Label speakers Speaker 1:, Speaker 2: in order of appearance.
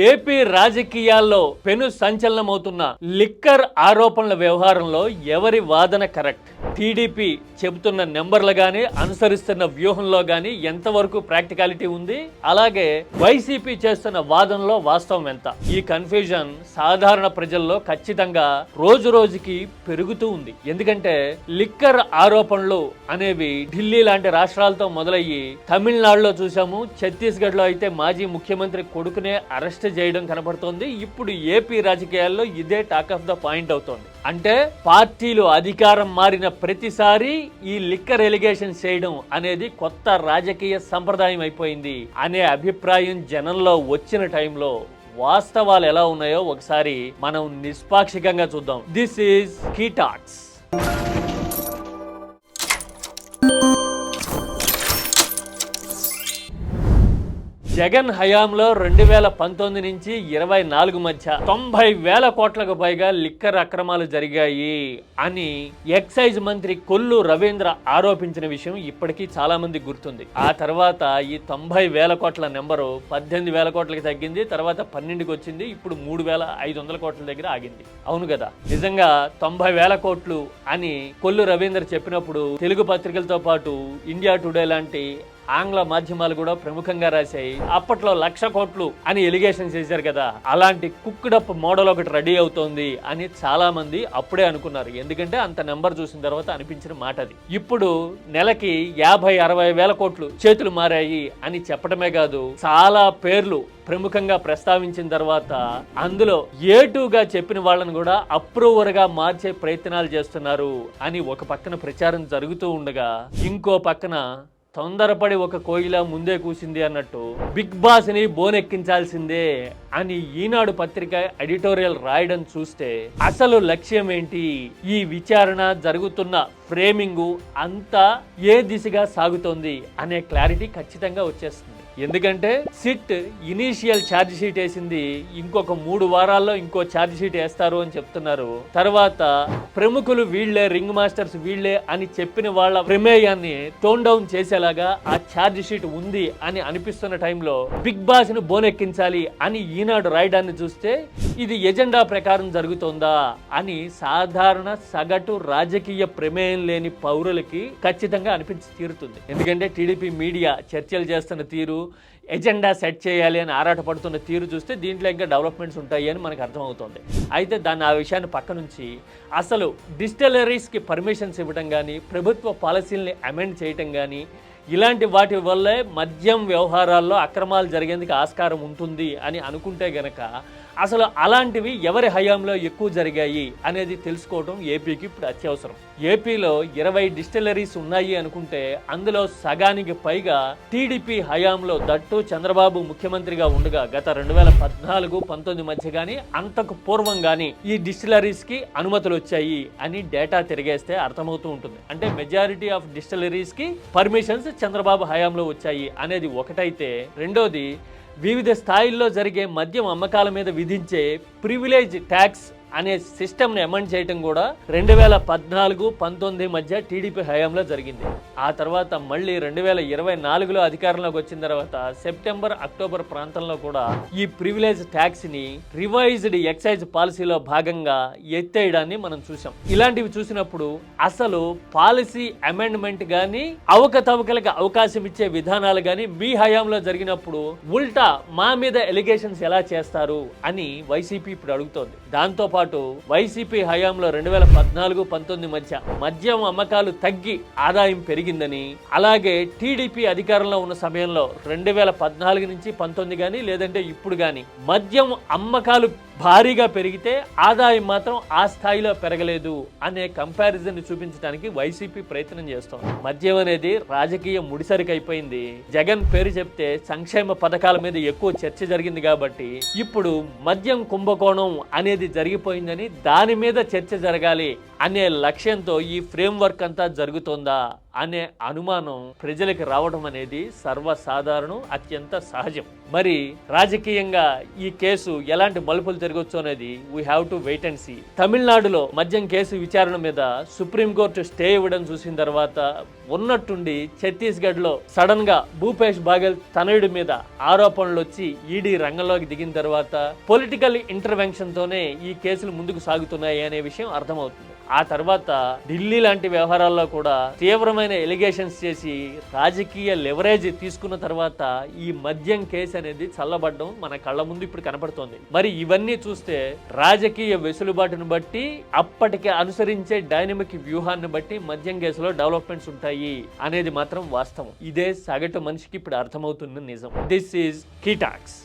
Speaker 1: AP రాజకీయాల్లో పెను సంచలనమవుతున్న liquor ఆరోపణల వ్యవహారంలో ఎవరి వాదన కరెక్ట్? టీడీపీ చెబుతున్న నెంబర్లు గాని అనుసరిస్తున్న వ్యూహంలో గాని ఎంతవరకు ప్రాక్టికాలిటీ ఉంది? అలాగే వైసీపీ చేస్తున్న వాదనలో వాస్తవం ఎంత? ఈ కన్ఫ్యూజన్ సాధారణ ప్రజల్లో ఖచ్చితంగా రోజు రోజుకి పెరుగుతూ ఉంది. ఎందుకంటే లిక్కర్ ఆరోపణలు అనేవి ఢిల్లీ లాంటి రాష్ట్రాలతో మొదలయ్యి తమిళనాడులో చూసాము ఛత్తీస్గఢ్లో అయితే మాజీ ముఖ్యమంత్రి కొడుకునే అరెస్ట్ చేయడం కనబడుతోంది. ఇప్పుడు ఏపీ రాజకీయాల్లో ఇదే టాక్ ఆఫ్ ద పాయింట్ అవుతోంది. అంటే పార్టీలు అధికారం మారిన ప్రతిసారి ఈ లిక్కర్ ఎలిగేషన్ చేయడం అనేది కొత్త రాజకీయ సంప్రదాయం అయిపోయింది అనే అభిప్రాయం జనంలో వచ్చిన టైంలో వాస్తవాలు ఎలా ఉన్నాయో ఒకసారి మనం నిష్పాక్షికంగా చూద్దాం. This is key tax Jagan హయాంలో రెండు వేల పంతొమ్మిది నుంచి ఇరవై నాలుగు మధ్య తొంభై వేల కోట్లకు పైగా లిక్కర్ అక్రమాలు జరిగాయి అని ఎక్సైజ్ మంత్రి కొల్లు రవీంద్ర ఆరోపించిన విషయం ఇప్పటికీ చాలా మంది గుర్తుంది. ఆ తర్వాత ఈ తొంభై వేల కోట్ల నెంబరు పద్దెనిమిది వేల కోట్లకి తగ్గింది తర్వాత పన్నెండుకి వచ్చింది ఇప్పుడు మూడు వేల ఐదు వందల కోట్ల దగ్గర ఆగింది. అవును కదా? నిజంగా తొంభై వేల కోట్లు అని కొల్లు రవీంద్ర చెప్పినప్పుడు తెలుగు పత్రికలతో పాటు ఇండియా టుడే లాంటి ఆంగ్ల మాధ్యమాలు కూడా ప్రముఖంగా రాశాయి. అప్పట్లో లక్ష కోట్లు అని ఎలిగేషన్ చేశారు కదా అలాంటి కుక్డప్ మోడల్ ఒకటి రెడీ అవుతోంది అని చాలా మంది అప్పుడే అనుకున్నారు. ఎందుకంటే అంత నెంబర్ చూసిన తర్వాత అనిపించిన మాట అది. ఇప్పుడు నెలకి యాభై అరవై వేల కోట్లు చేతులు మారాయి అని చెప్పడమే కాదు చాలా పేర్లు ప్రముఖంగా ప్రస్తావించిన తర్వాత అందులో ఏటుగా చెప్పిన వాళ్ళని కూడా అప్రూవర్గా మార్చే ప్రయత్నాలు చేస్తున్నారు అని ఒక పక్కన ప్రచారం జరుగుతూ ఉండగా ఇంకో పక్కన తొందరపడి ఒక కోయిల ముందే కూసింది అన్నట్టు బిగ్ బాస్ని బోనెక్కించాల్సిందే అని ఈనాడు పత్రిక ఎడిటోరియల్ రాయడం చూస్తే అసలు లక్ష్యం ఏంటి? ఈ విచారణ జరుగుతున్న ఫ్రేమింగు అంతా ఏ దిశగా సాగుతోంది అనే క్లారిటీ ఖచ్చితంగా వచ్చేస్తుంది. ఎందుకంటే సిట్ ఇనీషియల్ ఛార్జ్ షీట్ వేసింది ఇంకొక మూడు వారాల్లో ఇంకో ఛార్జ్ షీట్ వేస్తారు అని చెప్తున్నారు. తర్వాత ప్రముఖులు వీళ్ళే రింగ్ మాస్టర్స్ వీళ్ళే అని చెప్పిన వాళ్ళ ప్రమేయాన్ని టోన్ డౌన్ చేసేలాగా ఆ ఛార్జ్ షీట్ ఉంది అని అనిపిస్తున్న టైంలో బిగ్ బాస్ను బోనెక్కించాలి అని ఈనాడు రాయడాన్ని చూస్తే ఇది ఎజెండా ప్రకారం జరుగుతోందా అని సాధారణ సగటు రాజకీయ ప్రమేయం లేని పౌరులకి ఖచ్చితంగా అనిపించి తీరుతుంది. ఎందుకంటే టీడీపీ మీడియా చర్చలు చేస్తున్న తీరు ఎజెండా సెట్ చేయాలి అని ఆరాటపడుతున్న తీరు చూస్తే దీంట్లో ఇంకా డెవలప్మెంట్స్ ఉంటాయి అని మనకు అర్థమవుతుంది. అయితే దాన్ని ఆ విషయాన్ని పక్క నుంచి అసలు డిస్టిలరీస్కి పర్మిషన్స్ ఇవ్వడం కానీ ప్రభుత్వ పాలసీల్ని అమెండ్ చేయటం కానీ ఇలాంటి వాటి వల్లే మద్యం వ్యవహారాల్లో అక్రమాలు జరిగేందుకు ఆస్కారం ఉంటుంది అని అనుకుంటే గనక అసలు అలాంటివి ఎవరి హయాంలో ఎక్కువ జరిగాయి అనేది తెలుసుకోవడం ఏపీకి ఇప్పుడు అత్యవసరం. ఏపీలో ఇరవై డిస్టిలరీస్ ఉన్నాయి అనుకుంటే అందులో సగానికి పైగా టీడీపీ హయాంలో దట్టు చంద్రబాబు ముఖ్యమంత్రిగా ఉండగా గత రెండు వేల పద్నాలుగు పంతొమ్మిది మధ్య కానీ అంతకు పూర్వం కానీ ఈ డిస్టిలరీస్కి అనుమతులు వచ్చాయి అని డేటా తిరిగేస్తే అర్థమవుతూ ఉంటుంది. అంటే మెజారిటీ ఆఫ్ డిస్టిలరీస్కి పర్మిషన్స్ చంద్రబాబు హయాంలో వచ్చాయి అనేది ఒకటైతే. రెండోది వివిధ స్థాయిల్లో జరిగే మద్యం అమ్మకాల మీద విధించే ప్రివిలేజ్ ట్యాక్స్ అనే సిస్టమ్ని అమెండ్ చేయటం కూడా రెండు వేల పద్నాలుగు పంతొమ్మిది మధ్య టీడీపీ హయాంలో జరిగింది. ఆ తర్వాత మళ్ళీ రెండు వేల ఇరవై నాలుగులో అధికారంలోకి వచ్చిన తర్వాత సెప్టెంబర్ అక్టోబర్ ప్రాంతంలో కూడా ఈ ప్రివిలేజ్ ట్యాక్స్ని రివైజ్డ్ ఎక్సైజ్ పాలసీలో భాగంగా ఎత్తేయడాన్ని మనం చూసాం ఇలాంటివి చూసినప్పుడు అసలు పాలసీ అమెండ్మెంట్ గాని అవకతవకలకు అవకాశం ఇచ్చే విధానాలు గాని మీ హయాంలో జరిగినప్పుడు ఉల్టా మా మీద ఎలిగేషన్స్ ఎలా చేస్తారు అని వైసీపీ ఇప్పుడు అడుగుతోంది. దాంతో పాటు వైసీపీ హయాంలో రెండు వేల పద్నాలుగు పంతొమ్మిది మధ్య మద్యం అమ్మకాలు తగ్గి ఆదాయం పెరిగిందని అలాగే టీడీపీ అధికారంలో ఉన్న సమయంలో రెండు వేల పద్నాలుగు నుంచి పంతొమ్మిది కానీ లేదంటే ఇప్పుడు కానీ మద్యం అమ్మకాలు భారీగా పెరిగితే ఆదాయం మాత్రం ఆ స్థాయిలో పెరగలేదు అనే కంపారిజన్ చూపించడానికి వైసీపీ ప్రయత్నం చేస్తోంది. మద్యం అనేది రాజకీయ ముడిసరికి అయిపోయింది. జగన్ పేరు చెప్తే సంక్షేమ పథకాల మీద ఎక్కువ చర్చ జరిగింది కాబట్టి ఇప్పుడు మద్యం కుంభకోణం అనేది జరిగిపోయిందని దాని మీద చర్చ జరగాలి అనే లక్ష్యంతో ఈ ఫ్రేమ్వర్క్ అంతా జరుగుతోందా అనే అనుమానం ప్రజలకు రావడం అనేది సర్వసాధారణం అత్యంత సహజం. మరి రాజకీయంగా ఈ కేసు ఎలాంటి మలుపులు తిరగొచ్చు అనేది we have to wait and see తమిళనాడులో మద్యం కేసు విచారణ మీద సుప్రీంకోర్టు స్టే ఇవ్వడం చూసిన తర్వాత ఉన్నట్టుండి ఛత్తీస్గఢ్లో సడన్గా భూపేష్ బాగెల్ తనయుడి మీద ఆరోపణలు వచ్చి ఈడీ రంగంలోకి దిగిన తర్వాత పొలిటికల్ ఇంటర్వెన్షన్తోనే ఈ కేసులు ముందుకు సాగుతున్నాయి అనే విషయం అర్థమవుతుంది. ఆ తర్వాత ఢిల్లీ లాంటి వ్యవహారాల్లో కూడా తీవ్రమైన ఎలిగేషన్స్ చేసి రాజకీయ లెవరేజ్ తీసుకున్న తర్వాత ఈ మద్యం కేసు అనేది చల్లబడడం మన కళ్ళ ముందు ఇప్పుడు కనపడుతోంది. మరి ఇవన్నీ చూస్తే రాజకీయ వెసులుబాటును బట్టి అప్పటికి అనుసరించే డైనమిక్ వ్యూహాన్ని బట్టి మద్యం కేసులో డెవలప్మెంట్స్ ఉంటాయి అనేది మాత్రం వాస్తవం. ఇదే సగటు మనిషికి ఇప్పుడు అర్థమవుతుంది నిజం. This is కీటాక్స్